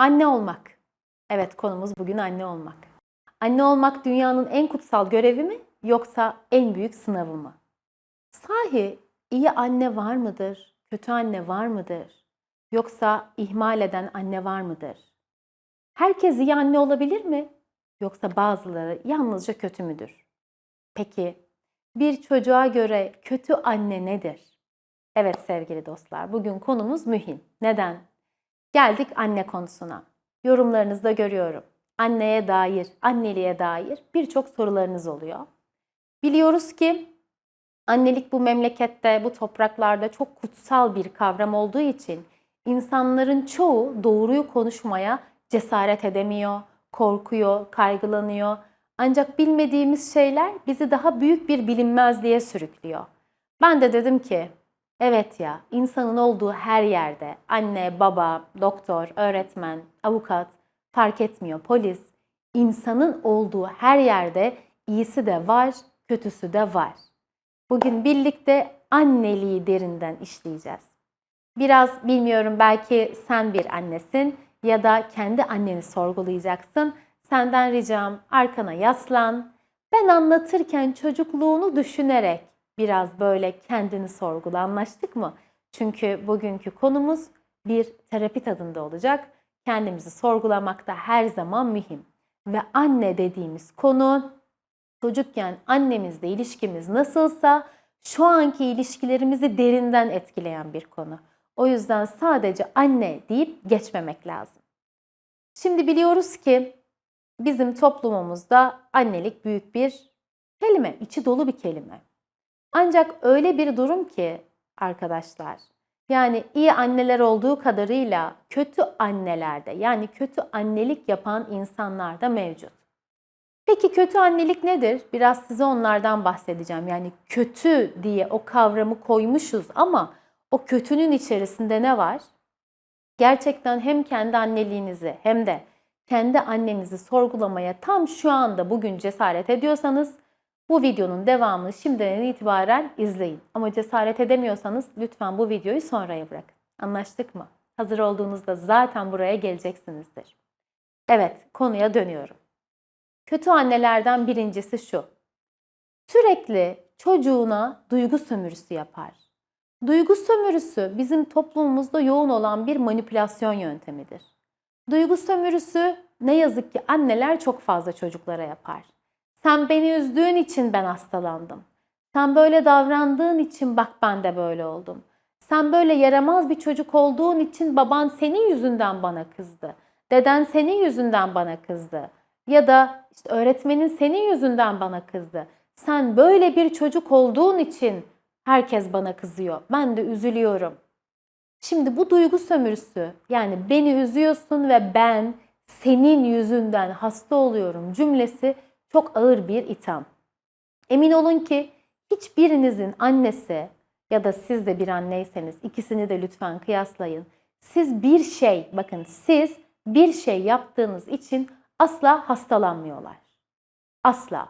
Anne olmak. Evet konumuz bugün anne olmak. Anne olmak dünyanın en kutsal görevi mi yoksa en büyük sınavı mı? Sahi iyi anne var mıdır? Kötü anne var mıdır? Yoksa ihmal eden anne var mıdır? Herkes iyi anne olabilir mi? Yoksa bazıları yalnızca kötü müdür? Peki bir çocuğa göre kötü anne nedir? Evet sevgili dostlar, bugün konumuz mühim. Neden? Geldik anne konusuna. Yorumlarınızda görüyorum. Anneye dair, anneliğe dair birçok sorularınız oluyor. Biliyoruz ki annelik bu memlekette, bu topraklarda çok kutsal bir kavram olduğu için insanların çoğu doğruyu konuşmaya cesaret edemiyor, korkuyor, kaygılanıyor. Ancak bilmediğimiz şeyler bizi daha büyük bir bilinmezliğe sürüklüyor. Ben de dedim ki Evet ya, insanın olduğu her yerde anne, baba, doktor, öğretmen, avukat fark etmiyor, polis. insanın olduğu her yerde iyisi de var, kötüsü de var. Bugün birlikte anneliği derinden işleyeceğiz. Biraz bilmiyorum belki sen bir annesin ya da kendi anneni sorgulayacaksın. Senden ricam arkana yaslan. Ben anlatırken çocukluğunu düşünerek biraz böyle kendini sorgula anlaştık mı? Çünkü bugünkü konumuz bir terapi tadında olacak. Kendimizi sorgulamak da her zaman mühim. Ve anne dediğimiz konu çocukken annemizle ilişkimiz nasılsa şu anki ilişkilerimizi derinden etkileyen bir konu. O yüzden sadece anne deyip geçmemek lazım. Şimdi biliyoruz ki bizim toplumumuzda annelik büyük bir kelime, içi dolu bir kelime. Ancak öyle bir durum ki arkadaşlar, yani iyi anneler olduğu kadarıyla kötü annelerde yani kötü annelik yapan insanlar da mevcut. Peki kötü annelik nedir? Biraz size onlardan bahsedeceğim. Yani kötü diye o kavramı koymuşuz ama o kötünün içerisinde ne var? Gerçekten hem kendi anneliğinizi hem de kendi annenizi sorgulamaya tam şu anda bugün cesaret ediyorsanız bu videonun devamını şimdiden itibaren izleyin. Ama cesaret edemiyorsanız lütfen bu videoyu sonraya bırakın. Anlaştık mı? Hazır olduğunuzda zaten buraya geleceksinizdir. Evet, konuya dönüyorum. Kötü annelerden birincisi şu. Sürekli çocuğuna duygu sömürüsü yapar. Duygu sömürüsü bizim toplumumuzda yoğun olan bir manipülasyon yöntemidir. Duygu sömürüsü ne yazık ki anneler çok fazla çocuklara yapar. Sen beni üzdüğün için ben hastalandım. Sen böyle davrandığın için bak ben de böyle oldum. Sen böyle yaramaz bir çocuk olduğun için baban senin yüzünden bana kızdı. Deden senin yüzünden bana kızdı. Ya da işte öğretmenin senin yüzünden bana kızdı. Sen böyle bir çocuk olduğun için herkes bana kızıyor. Ben de üzülüyorum. Şimdi bu duygu sömürüsü yani beni üzüyorsun ve ben senin yüzünden hasta oluyorum cümlesi çok ağır bir itham. Emin olun ki hiçbirinizin annesi ya da siz de bir anneyseniz ikisini de lütfen kıyaslayın. Siz bir şey, bakın siz bir şey yaptığınız için asla hastalanmıyorlar. Asla.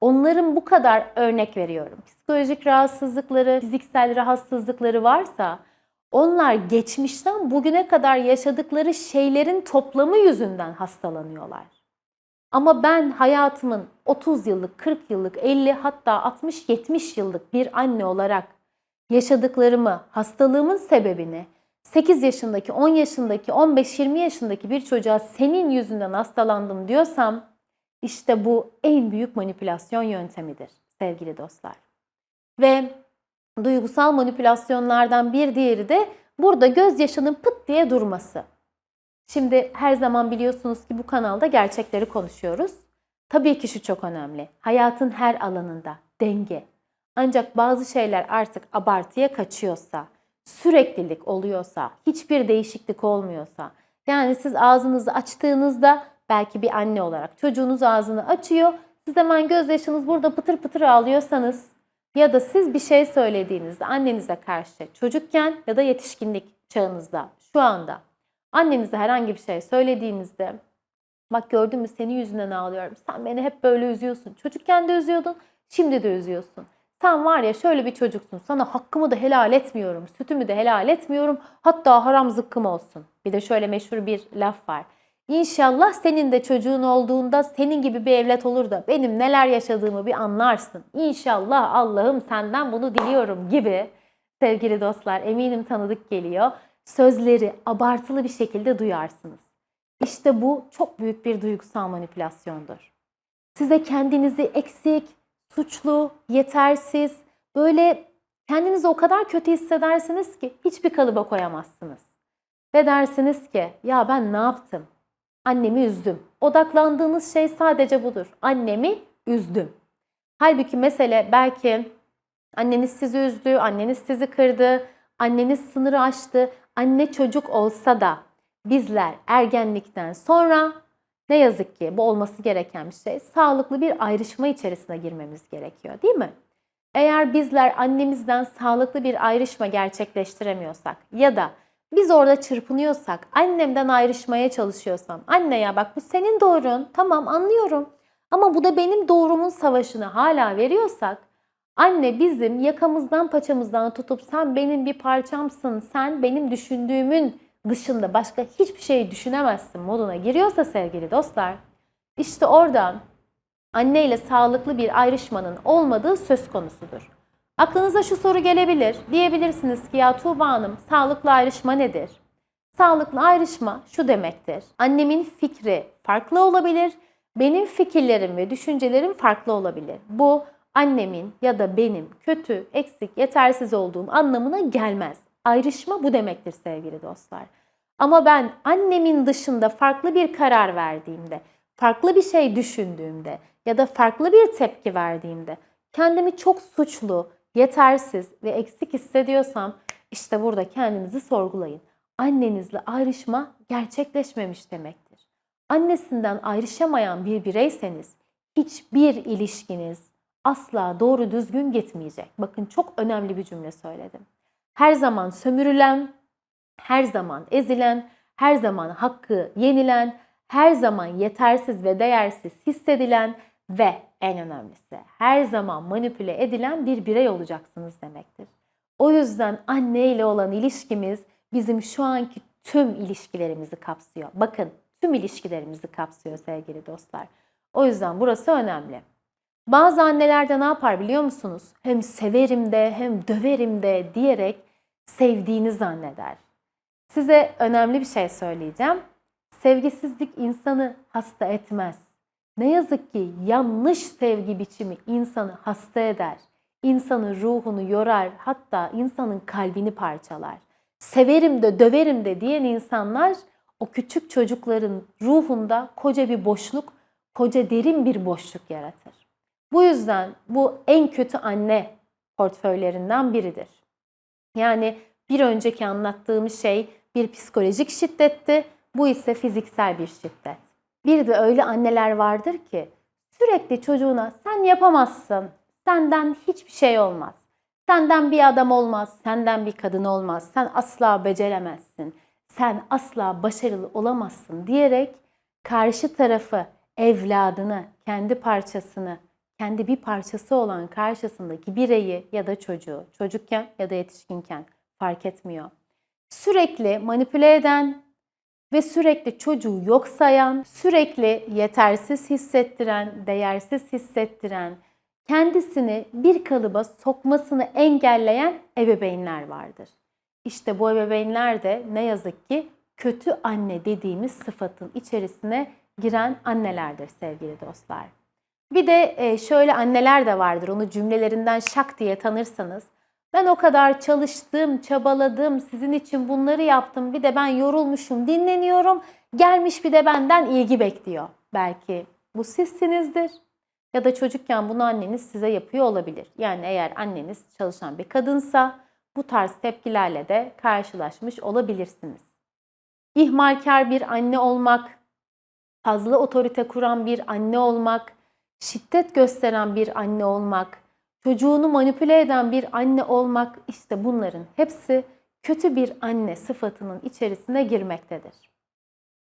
Onların bu kadar örnek veriyorum. Psikolojik rahatsızlıkları, fiziksel rahatsızlıkları varsa onlar geçmişten bugüne kadar yaşadıkları şeylerin toplamı yüzünden hastalanıyorlar. Ama ben hayatımın 30 yıllık, 40 yıllık, 50 hatta 60-70 yıllık bir anne olarak yaşadıklarımı, hastalığımın sebebini 8 yaşındaki, 10 yaşındaki, 15-20 yaşındaki bir çocuğa senin yüzünden hastalandım diyorsam işte bu en büyük manipülasyon yöntemidir sevgili dostlar. Ve duygusal manipülasyonlardan bir diğeri de burada gözyaşının pıt diye durması. Şimdi her zaman biliyorsunuz ki bu kanalda gerçekleri konuşuyoruz. Tabii ki şu çok önemli. Hayatın her alanında denge. Ancak bazı şeyler artık abartıya kaçıyorsa, süreklilik oluyorsa, hiçbir değişiklik olmuyorsa, yani siz ağzınızı açtığınızda belki bir anne olarak çocuğunuz ağzını açıyor, siz hemen gözyaşınız burada pıtır pıtır ağlıyorsanız ya da siz bir şey söylediğinizde annenize karşı çocukken ya da yetişkinlik çağınızda şu anda Annenize herhangi bir şey söylediğinizde bak gördün mü senin yüzünden ağlıyorum. Sen beni hep böyle üzüyorsun. Çocukken de üzüyordun, şimdi de üzüyorsun. Sen var ya şöyle bir çocuksun. Sana hakkımı da helal etmiyorum. Sütümü de helal etmiyorum. Hatta haram zıkkım olsun. Bir de şöyle meşhur bir laf var. İnşallah senin de çocuğun olduğunda senin gibi bir evlat olur da benim neler yaşadığımı bir anlarsın. İnşallah Allah'ım senden bunu diliyorum gibi sevgili dostlar eminim tanıdık geliyor. Sözleri abartılı bir şekilde duyarsınız. İşte bu çok büyük bir duygusal manipülasyondur. Size kendinizi eksik, suçlu, yetersiz, böyle kendinizi o kadar kötü hissedersiniz ki hiçbir kalıba koyamazsınız. Ve dersiniz ki ya ben ne yaptım? Annemi üzdüm. Odaklandığınız şey sadece budur. Annemi üzdüm. Halbuki mesele belki anneniz sizi üzdü, anneniz sizi kırdı, anneniz sınırı aştı. Anne çocuk olsa da bizler ergenlikten sonra ne yazık ki bu olması gereken bir şey. Sağlıklı bir ayrışma içerisine girmemiz gerekiyor değil mi? Eğer bizler annemizden sağlıklı bir ayrışma gerçekleştiremiyorsak ya da biz orada çırpınıyorsak, annemden ayrışmaya çalışıyorsam, anne ya bak bu senin doğrun, tamam anlıyorum. Ama bu da benim doğrumun savaşını hala veriyorsak, anne bizim yakamızdan paçamızdan tutup sen benim bir parçamsın, sen benim düşündüğümün dışında başka hiçbir şey düşünemezsin moduna giriyorsa sevgili dostlar, işte oradan anne ile sağlıklı bir ayrışmanın olmadığı söz konusudur. Aklınıza şu soru gelebilir. Diyebilirsiniz ki ya Tuğba Hanım sağlıklı ayrışma nedir? Sağlıklı ayrışma şu demektir. Annemin fikri farklı olabilir. Benim fikirlerim ve düşüncelerim farklı olabilir. Bu annemin ya da benim kötü, eksik, yetersiz olduğum anlamına gelmez. Ayrışma bu demektir sevgili dostlar. Ama ben annemin dışında farklı bir karar verdiğimde, farklı bir şey düşündüğümde ya da farklı bir tepki verdiğimde kendimi çok suçlu, yetersiz ve eksik hissediyorsam işte burada kendinizi sorgulayın. Annenizle ayrışma gerçekleşmemiş demektir. Annesinden ayrışamayan bir bireyseniz hiçbir ilişkiniz asla doğru düzgün gitmeyecek. Bakın çok önemli bir cümle söyledim. Her zaman sömürülen, her zaman ezilen, her zaman hakkı yenilen, her zaman yetersiz ve değersiz hissedilen ve en önemlisi her zaman manipüle edilen bir birey olacaksınız demektir. O yüzden anne ile olan ilişkimiz bizim şu anki tüm ilişkilerimizi kapsıyor. Bakın tüm ilişkilerimizi kapsıyor sevgili dostlar. O yüzden burası önemli. Bazı anneler de ne yapar biliyor musunuz? Hem severim de hem döverim de diyerek sevdiğini zanneder. Size önemli bir şey söyleyeceğim. Sevgisizlik insanı hasta etmez. Ne yazık ki yanlış sevgi biçimi insanı hasta eder. İnsanın ruhunu yorar, hatta insanın kalbini parçalar. Severim de döverim de diyen insanlar o küçük çocukların ruhunda koca bir boşluk, koca derin bir boşluk yaratır. Bu yüzden bu en kötü anne portföylerinden biridir. Yani bir önceki anlattığım şey bir psikolojik şiddetti, bu ise fiziksel bir şiddet. Bir de öyle anneler vardır ki sürekli çocuğuna sen yapamazsın, senden hiçbir şey olmaz. Senden bir adam olmaz, senden bir kadın olmaz, sen asla beceremezsin, sen asla başarılı olamazsın diyerek karşı tarafı, evladını, kendi parçasını, kendi bir parçası olan karşısındaki bireyi ya da çocuğu, çocukken ya da yetişkinken fark etmiyor. Sürekli manipüle eden, ve sürekli çocuğu yok sayan, sürekli yetersiz hissettiren, değersiz hissettiren, kendisini bir kalıba sokmasını engelleyen ebeveynler vardır. İşte bu ebeveynler de ne yazık ki kötü anne dediğimiz sıfatın içerisine giren annelerdir sevgili dostlar. Bir de e, şöyle anneler de vardır. Onu cümlelerinden şak diye tanırsanız ben o kadar çalıştım, çabaladım, sizin için bunları yaptım. Bir de ben yorulmuşum, dinleniyorum. Gelmiş bir de benden ilgi bekliyor. Belki bu sizsinizdir. Ya da çocukken bunu anneniz size yapıyor olabilir. Yani eğer anneniz çalışan bir kadınsa bu tarz tepkilerle de karşılaşmış olabilirsiniz. İhmalkar bir anne olmak, fazla otorite kuran bir anne olmak, şiddet gösteren bir anne olmak, çocuğunu manipüle eden bir anne olmak işte bunların hepsi kötü bir anne sıfatının içerisine girmektedir.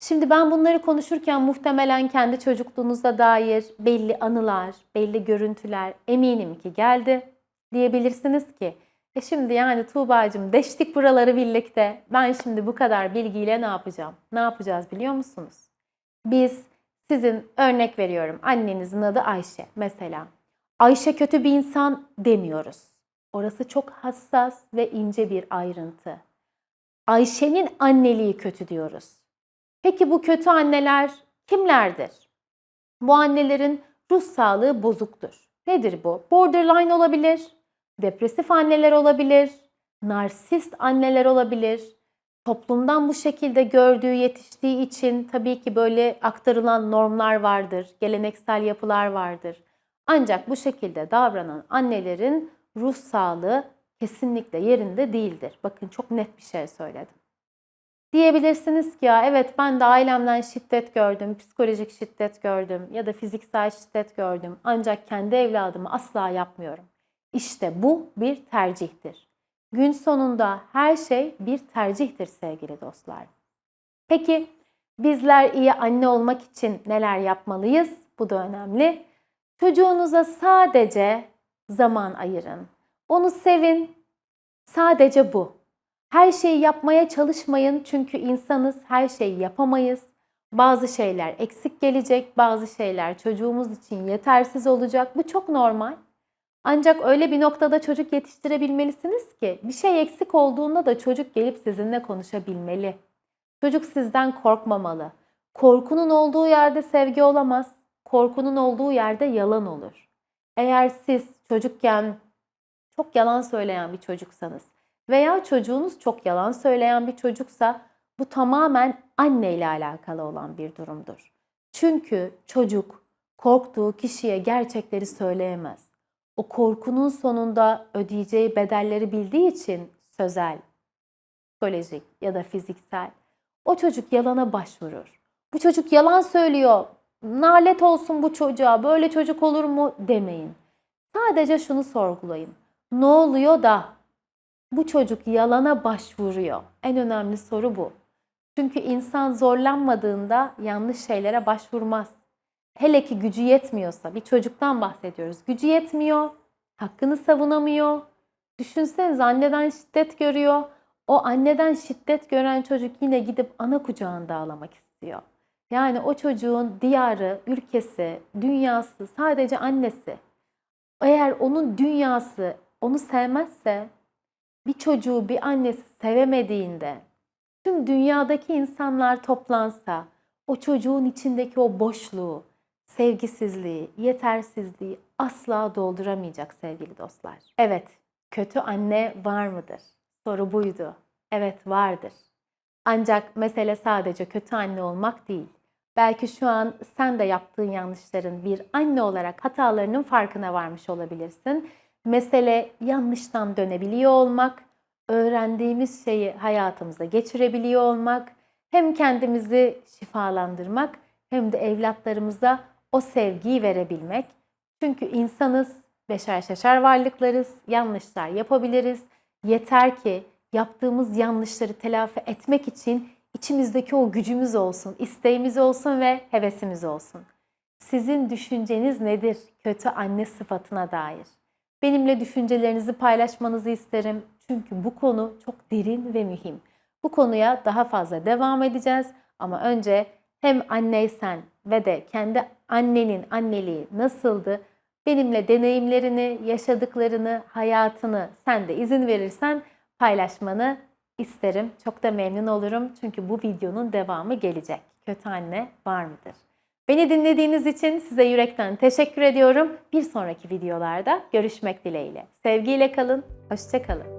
Şimdi ben bunları konuşurken muhtemelen kendi çocukluğunuza dair belli anılar, belli görüntüler eminim ki geldi. Diyebilirsiniz ki e şimdi yani Tuğba'cığım deştik buraları birlikte. Ben şimdi bu kadar bilgiyle ne yapacağım? Ne yapacağız biliyor musunuz? Biz sizin örnek veriyorum annenizin adı Ayşe mesela. Ayşe kötü bir insan demiyoruz. Orası çok hassas ve ince bir ayrıntı. Ayşe'nin anneliği kötü diyoruz. Peki bu kötü anneler kimlerdir? Bu annelerin ruh sağlığı bozuktur. Nedir bu? Borderline olabilir, depresif anneler olabilir, narsist anneler olabilir. Toplumdan bu şekilde gördüğü, yetiştiği için tabii ki böyle aktarılan normlar vardır, geleneksel yapılar vardır. Ancak bu şekilde davranan annelerin ruh sağlığı kesinlikle yerinde değildir. Bakın çok net bir şey söyledim. Diyebilirsiniz ki ya evet ben de ailemden şiddet gördüm, psikolojik şiddet gördüm ya da fiziksel şiddet gördüm. Ancak kendi evladımı asla yapmıyorum. İşte bu bir tercihtir. Gün sonunda her şey bir tercihtir sevgili dostlar. Peki bizler iyi anne olmak için neler yapmalıyız? Bu da önemli. Çocuğunuza sadece zaman ayırın. Onu sevin. Sadece bu. Her şeyi yapmaya çalışmayın çünkü insanız, her şeyi yapamayız. Bazı şeyler eksik gelecek, bazı şeyler çocuğumuz için yetersiz olacak. Bu çok normal. Ancak öyle bir noktada çocuk yetiştirebilmelisiniz ki bir şey eksik olduğunda da çocuk gelip sizinle konuşabilmeli. Çocuk sizden korkmamalı. Korkunun olduğu yerde sevgi olamaz. Korkunun olduğu yerde yalan olur. Eğer siz çocukken çok yalan söyleyen bir çocuksanız veya çocuğunuz çok yalan söyleyen bir çocuksa bu tamamen anne ile alakalı olan bir durumdur. Çünkü çocuk korktuğu kişiye gerçekleri söyleyemez. O korkunun sonunda ödeyeceği bedelleri bildiği için sözel, psikolojik ya da fiziksel o çocuk yalana başvurur. Bu çocuk yalan söylüyor. Nalet olsun bu çocuğa. Böyle çocuk olur mu demeyin. Sadece şunu sorgulayın. Ne oluyor da bu çocuk yalana başvuruyor? En önemli soru bu. Çünkü insan zorlanmadığında yanlış şeylere başvurmaz. Hele ki gücü yetmiyorsa, bir çocuktan bahsediyoruz. Gücü yetmiyor, hakkını savunamıyor. Düşünseniz anneden şiddet görüyor. O anneden şiddet gören çocuk yine gidip ana kucağında ağlamak istiyor. Yani o çocuğun diyarı, ülkesi, dünyası sadece annesi. Eğer onun dünyası onu sevmezse, bir çocuğu bir annesi sevemediğinde, tüm dünyadaki insanlar toplansa, o çocuğun içindeki o boşluğu, sevgisizliği, yetersizliği asla dolduramayacak sevgili dostlar. Evet, kötü anne var mıdır? Soru buydu. Evet vardır. Ancak mesele sadece kötü anne olmak değil. Belki şu an sen de yaptığın yanlışların bir anne olarak hatalarının farkına varmış olabilirsin. Mesele yanlıştan dönebiliyor olmak, öğrendiğimiz şeyi hayatımıza geçirebiliyor olmak, hem kendimizi şifalandırmak hem de evlatlarımıza o sevgiyi verebilmek. Çünkü insanız, beşer şaşar varlıklarız, yanlışlar yapabiliriz. Yeter ki yaptığımız yanlışları telafi etmek için içimizdeki o gücümüz olsun, isteğimiz olsun ve hevesimiz olsun. Sizin düşünceniz nedir kötü anne sıfatına dair? Benimle düşüncelerinizi paylaşmanızı isterim. Çünkü bu konu çok derin ve mühim. Bu konuya daha fazla devam edeceğiz ama önce hem anneysen ve de kendi annenin anneliği nasıldı? Benimle deneyimlerini, yaşadıklarını, hayatını sen de izin verirsen paylaşmanı isterim. Çok da memnun olurum çünkü bu videonun devamı gelecek. Kötü anne var mıdır? Beni dinlediğiniz için size yürekten teşekkür ediyorum. Bir sonraki videolarda görüşmek dileğiyle. Sevgiyle kalın, hoşça kalın.